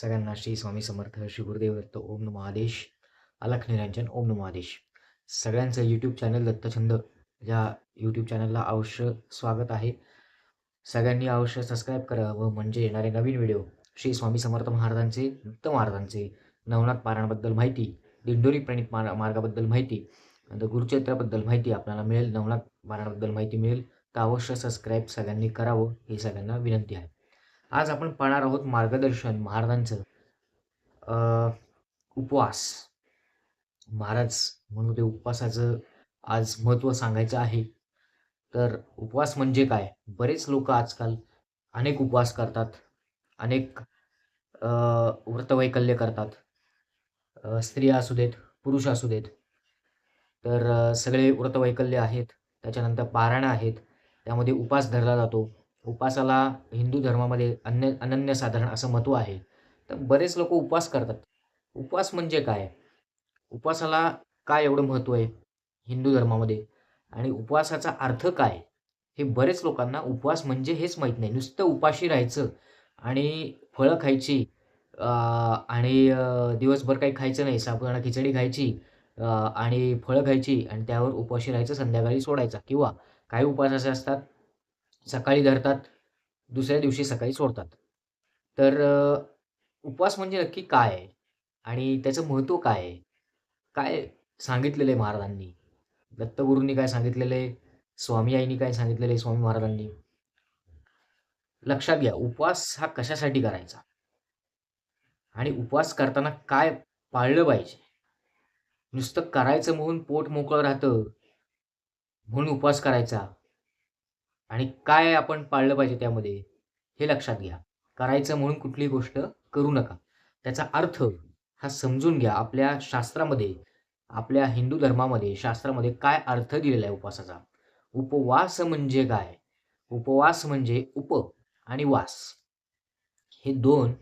सगळ्यांना श्री स्वामी समर्थ श्री गुरुदेव दत्त ओम नमो आदेश अलख निरंजन ओम नमो आदेश. सगळ्यांचं यूट्यूब चॅनल दत्तछंद या यूट्यूब चॅनलला अवश्य स्वागत आहे. सगळ्यांनी अवश्य सबस्क्राईब करा व म्हणजे येणारे नवीन व्हिडिओ श्री स्वामी समर्थ महाराजांचे दत्त महाराजांचे नवनाथ पारायणाबद्दल माहिती दिंडोरी प्रणित मार मार्गाबद्दल माहिती नंतर गुरुचरित्राबद्दल माहिती आपल्याला मिळेल नवनाथ पारायणाबद्दल माहिती मिळेल तर अवश्य सबस्क्राईब सगळ्यांनी करावं ही सगळ्यांना विनंती आहे. आज आपण पाहणार आहोत मार्गदर्शन महाराजांचं उपवास. महाराज म्हणून ते उपवासाचं आज महत्त्व सांगायचं आहे. तर उपवास म्हणजे काय? बरेच लोक आजकाल अनेक उपवास करतात. अनेक व्रतवैकल्य करतात. स्त्रिया असू देत पुरुष असू देत. तर सगळे व्रतवैकल्य आहेत. त्याच्यानंतर पारायणं आहेत. त्यामध्ये उपास धरला जातो. उपासाला हिंदू धर्मामध्ये अन्य अनन्यसाधारण असं महत्त्व आहे. तर बरेच लोक उपवास करतात. उपवास म्हणजे काय? उपवासाला काय एवढं महत्त्व आहे हिंदू धर्मामध्ये? आणि उपवासाचा अर्थ काय? हे बरेच लोकांना उपवास म्हणजे हेच माहीत नाही. नुसतं उपाशी राहायचं आणि फळं खायची आणि दिवसभर काही खायचं नाही साबुदाणा खिचडी खायची आणि फळं खायची आणि त्यावर उपाशी राहायचं संध्याकाळी सोडायचा. किंवा काही उपवास असे असतात सकाळी धरतात दुसऱ्या दिवशी सकाळी सोडतात. तर उपवास म्हणजे नक्की काय आहे? आणि त्याचं महत्त्व काय आहे? काय सांगितलेलं आहे महाराजांनी? दत्तगुरूंनी काय सांगितलेलं आहे? स्वामी आईनी काय सांगितलेलं आहे स्वामी महाराजांनी? लक्षात घ्या उपवास हा कशासाठी करायचा? आणि उपवास करताना काय पाळलं पाहिजे? नुसतं करायचं म्हणून पोट मोकळं राहतं म्हणून उपवास करायचा? आणि काय आपण पाळलं पाहिजे त्यामध्ये हे लक्षात घ्या. करायचं म्हणून कुठली गोष्ट करू नका. त्याचा अर्थ हा समजून घ्या आपल्या शास्त्रामध्ये आपल्या हिंदू धर्मामध्ये शास्त्रामध्ये काय अर्थ दिलेला आहे उपवासाचा. उपवास म्हणजे काय? उपवास म्हणजे उप आणि वास. हे दोन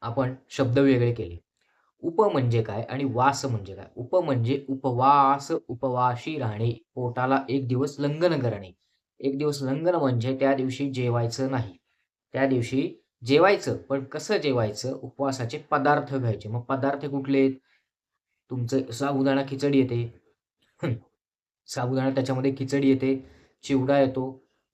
आपण शब्द वेगळे केले. उप म्हणजे काय आणि वास म्हणजे काय? उप म्हणजे उपवास उपवाशी राहणे पोटाला एक दिवस लंघन करणे. एक दिवस लंघन म्हणजे त्या दिवशी जेवायचं नाही. त्या दिवशी जेवायचं पण कसं जेवायचं? उपवासाचे पदार्थ घ्यायचे. मग पदार्थ कुठले आहेत? तुमचं साबुदाणा खिचडी येते. साबुदाणा त्याच्यामध्ये खिचडी येते चिवडा येतो.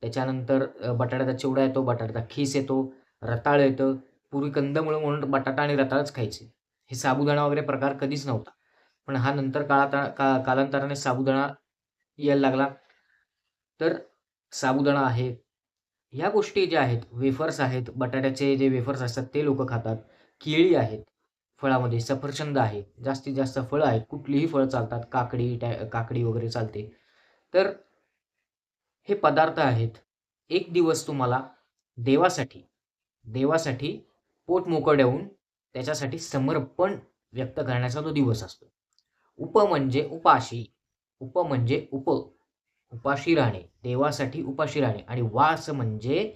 त्याच्यानंतर बटाट्याचा चिवडा येतो बटाट्याचा खीस येतो रताळ येतं. पूर्वी कंदमुळं म्हणून बटाटा आणि रताळच खायचे. हे साबुदाणा वगैरे प्रकार कधीच नव्हता. पण हा नंतर काळात का कालांतराने साबुदाणा यायला लागला. तर साबुदाणा आहे ह्या गोष्टी ज्या आहेत वेफर्स आहेत बटाट्याचे जे वेफर्स असतात ते लोक खातात. केळी आहेत फळामध्ये सफरचंद आहे जास्तीत जास्त फळं आहेत कुठलीही फळं चालतात काकडी टॅ काकडी वगैरे चालते. तर हे पदार्थ आहेत. एक दिवस तुम्हाला देवासाठी देवासाठी पोट मोकळ्याहून त्याच्यासाठी समर्पण व्यक्त करण्याचा तो दिवस असतो. उप म्हणजे उपाशी उप म्हणजे उप. उपाशी राहणे देवासाठी उपाशी राहणे. आणि वास म्हणजे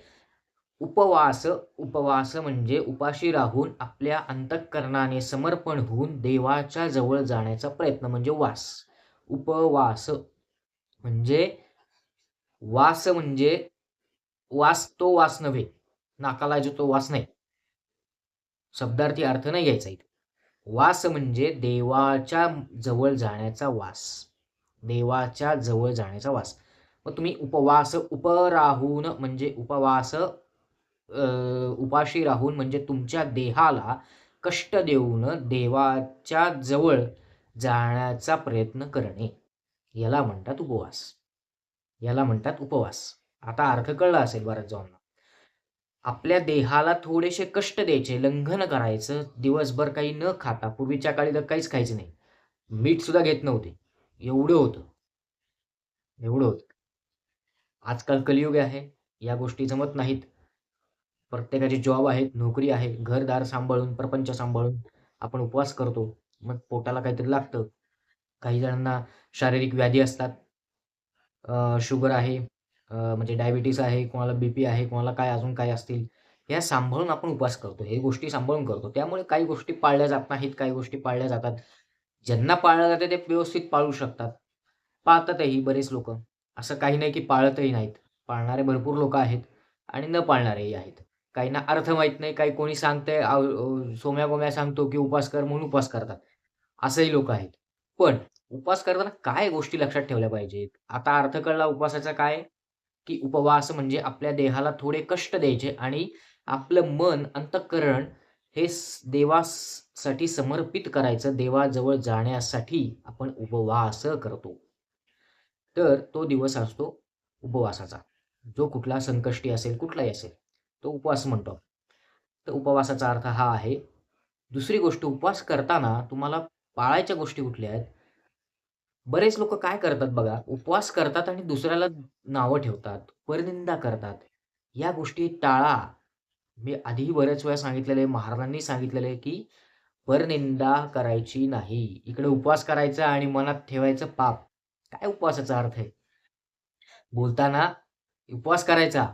उपवास उपवास म्हणजे उपाशी राहून आपल्या अंतःकरणाने समर्पण होऊन देवाच्या जवळ जाण्याचा प्रयत्न म्हणजे वास. उपवास म्हणजे वास म्हणजे वास तो वास नव्हे. नाकाला जो तो वास नाही. शब्दार्थी अर्थ नाही घ्यायचा इथे. वास म्हणजे देवाच्या जवळ जाण्याचा वास. देवाच्या जवळ जाण्याचा वास. मग तुम्ही उपवास उप राहून म्हणजे उपवास उपाशी राहून म्हणजे तुमच्या देहाला कष्ट देऊन देवाच्या जवळ जाण्याचा प्रयत्न करणे. याला म्हणतात उपवास. याला म्हणतात उपवास. आता अर्थ कळला असेल बऱ्याच जणांना. आपल्या देहाला थोडेसे कष्ट द्यायचे लंघन करायचं दिवसभर काही न खाता पूर्वीच्या काळी तर काहीच खायचं नाही. मीठ सुद्धा घेत नव्हते. एवढं होतं. एवढं होतं. आजकाल कलियुग आहे या गोष्टी जमत नाहीत. प्रत्येकाचे जॉब आहेत नोकरी आहे घरदार सांभाळून प्रपंच सांभाळून आपण उपवास करतो. मग पोटाला काहीतरी लागतं. काही जणांना शारीरिक व्याधी असतात. शुगर आहे म्हणजे डायबिटीस आहे कोणाला बीपी आहे कोणाला काय अजून काय असतील. ह्या सांभाळून आपण उपवास करतो. हे गोष्टी सांभाळून करतो. त्यामुळे काही गोष्टी पाळल्या जात नाहीत काही गोष्टी पाळल्या जातात. ज्यांना पाळलं जाते ते व्यवस्थित पाळू शकतात पाळतातही बरेच लोक असं काही नाही की पाळतही नाहीत पाळणारे भरपूर लोक आहेत आणि न पाळणारेही आहेत काहींना अर्थ माहीत नाही. काही कोणी सांगतंय सोम्या-गोम्या सांगतो, की उपास कर म्हणून उपवास करतात. असंही लोक आहेत. पण उपवास करताना काय गोष्टी लक्षात ठेवल्या पाहिजेत? आता अर्थ कळला उपवासाचा काय? की उपवास म्हणजे आपल्या देहाला थोडे कष्ट द्यायचे आणि आपलं मन, अंतःकरण हे देवासाठी समर्पित करायचं. देवाजवळ जाण्यासाठी आपण उपवास करतो. तर तो दिवस असतो उपवासाचा. जो कुठला संकष्टी असेल, कुठलाही असेल, तो उपवास म्हणतो. तर उपवासाचा अर्थ हा आहे. दुसरी गोष्ट उपवास करताना तुम्हाला पाळायच्या गोष्टी कुठल्या आहेत? बरेच लोक काय करतात बघा, उपवास करतात आणि दुसऱ्याला नावं ठेवतात, परनिंदा करतात. या गोष्टी टाळा. मी आधीही बऱ्याच वेळा सांगितलेलं आहे, महाराजांनी सांगितलेलं आहे, की परनिंदा करायची नाही. इकडे उपवास करायचा आणि मनात ठेवायचं पाप. काय उपवासाचा अर्थ आहे? बोलताना उपवास करायचा.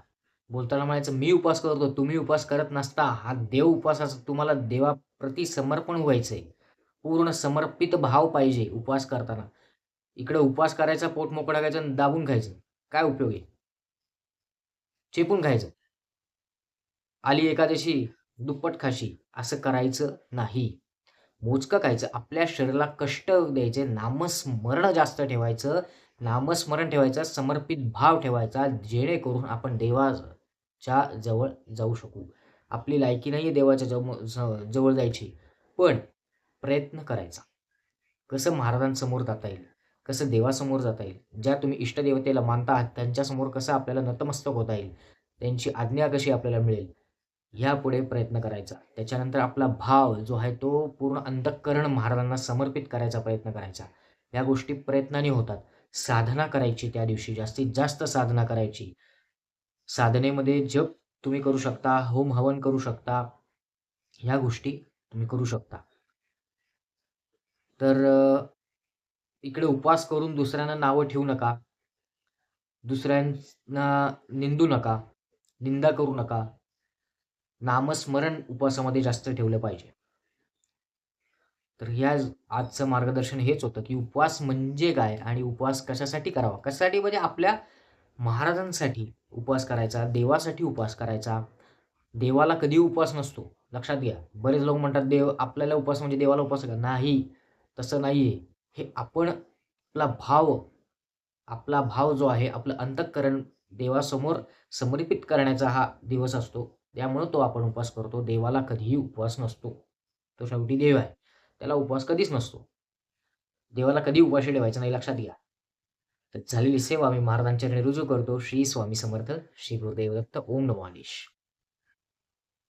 बोलताना म्हणायचं, "मी उपवास करतो, तुम्ही उपवास करत नसता. हा देव उपवासाचा तुम्हाला देवाप्रती समर्पण व्हायचंय. पूर्ण समर्पित भाव पाहिजे उपवास करताना." इकडे उपवास करायचा, पोट मोकळा करायचं आणि दाबून खायचं. काय उपयोग आहे? चेपून खायचं. आली एकादशी, दुप्पट खाशी असं करायचं नाही. मोजकं खायचं. आपल्या शरीराला कष्ट द्यायचे, नामस्मरण जास्त ठेवायचं. नामस्मरण ठेवायचं, समर्पित भाव ठेवायचा, जेणेकरून आपण देवाच्या जवळ जाऊ शकू. आपली लायकी नाही देवाच्या जवळ ज जवळ जायची, पण प्रयत्न करायचा. कसं महाराजांसमोर जाता येईल, कसं देवासमोर जाता येईल, ज्या तुम्ही इष्टदेवतेला मानता आहात त्यांच्यासमोर कसं आपल्याला नतमस्तक होता येईल, त्यांची आज्ञा कशी आपल्याला मिळेल, ह्यापुढे प्रयत्न करायचा. त्याच्यानंतर आपला भाव जो आहे तो पूर्ण अंतःकरण महाराजांना समर्पित करायचा प्रयत्न करायचा. या गोष्टी प्रयत्नाने होतात. साधना करायची त्या दिवशी, जास्तीत जास्त साधना करायची. साधनेमध्ये जप तुम्ही करू शकता, होम हवन करू शकता. ह्या गोष्टी तुम्ही करू शकता. तर इकडे उपवास करून दुसऱ्यांना नावं ठेवू नका. दुसऱ्यांना निंदू नका, निंदा करू नका. नामस्मरण उपवासामध्ये जास्त ठेवलं पाहिजे. तर ह्या आजचं मार्गदर्शन हेच होतं, की उपवास म्हणजे काय आणि उपवास कशासाठी करावा? कशासाठी म्हणजे आपल्या महाराजांसाठी उपवास करायचा, देवासाठी उपवास करायचा. देवाला कधी उपवास नसतो. लक्षात घ्या. बरेच लोक म्हणतात देव आपल्याला उपवास म्हणजे देवाला उपवास का? नाही, तसं नाही आहे हे आपण आपला भाव आपला भाव जो आहे, आपलं अंतःकरण देवासमोर समर्पित करण्याचा हा दिवस असतो. त्यामुळं तो आपण उपवास करतो. देवाला कधीही उपवास नसतो. तो शेवटी देव आहे. त्याला उपवास कधीच नसतो. देवाला कधी उपाशी ठेवायचं नाही लक्षात घ्या. तर झालेली सेवा मी महाराजांच्या रुजू करतो. श्री स्वामी समर्थ, श्री गुरुदेव दत्त. ओम नमो